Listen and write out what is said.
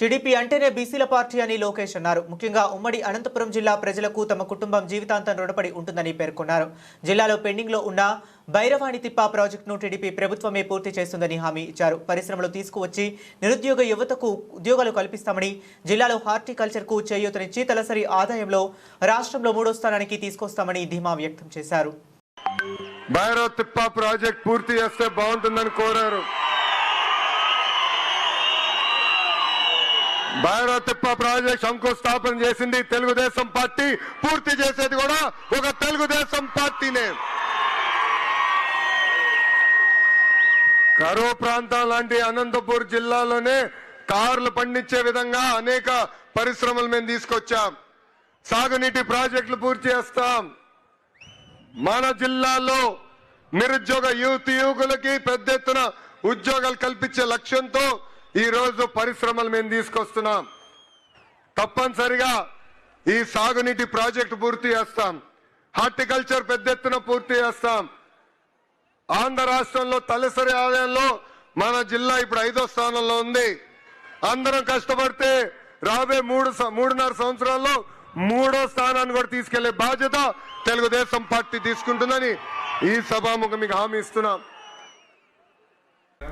TDP అంటేనే బీసీల party అని లోకేష్ అన్నారు. ముఖ్యంగా ఉమ్మడి అనంతపురం జిల్లా ప్రజలకు తమ కుటుంబం జీవితాంతం రుణపడి ఉంటుందని పేర్కొన్నారు. జిల్లాలో పెండింగ్లో ఉన్న భైరవాణి తిప్ప ప్రాజెక్టును టీడీపీ ప్రభుత్వమే పూర్తి చేస్తుందని హామీ ఇచ్చారు. పరిశ్రమలు తీసుకువచ్చి నిరుద్యోగ యువతకు ఉద్యోగాలు కల్పిస్తామని జిల్లాలో హార్టికల్చర్కు చేయూతనిచ్చి తలసరి ఆదాయంలో రాష్ట్రంలో మూడో స్థానానికి తీసుకొస్తామని ధీమా వ్యక్తం చేశారు. భైరవ్ తిప్ప ప్రాజెక్ట్ పూర్తి చేస్తే బాగుంటుందని కోరారు. భైరవ్ తిప్ప ప్రాజెక్ట్ శంకుస్థాపన చేసింది తెలుగుదేశం పార్టీ. పూర్తి చేసేది కూడా ఒక తెలుగుదేశం పార్టీనే. కరువు ప్రాంతం లాంటి అనంతపూర్ జిల్లాలోనే కార్లు పండించే విధంగా అనేక పరిశ్రమలు మేము తీసుకొచ్చాం. సాగునీటి ప్రాజెక్టులు పూర్తి చేస్తాం. మన జిల్లాలో నిరుద్యోగ యువతి యువకులకి పెద్ద ఎత్తున ఉద్యోగాలు కల్పించే లక్ష్యంతో ఈరోజు పరిశ్రమలు మేము తీసుకొస్తున్నాం. తప్పనిసరిగా ఈ సాగునీటి ప్రాజెక్టు పూర్తి చేస్తాం. హార్టికల్చర్ పెద్ద ఎత్తున పూర్తి చేస్తాం. ఆంధ్ర రాష్ట్రంలో తలసరి ఆదాయంలో మన జిల్లా ఇప్పుడు ఐదో స్థానంలో ఉంది. అందరం కష్టపడితే రాబోయే మూడు మూడున్నర సంవత్సరాల్లో మూడో స్థానాన్ని కూడా తీసుకెళ్ళే బాధ్యత తెలుగుదేశం పార్టీ తీసుకుంటుందని ఈ సభాముఖం మీకు హామీ ఇస్తున్నాం.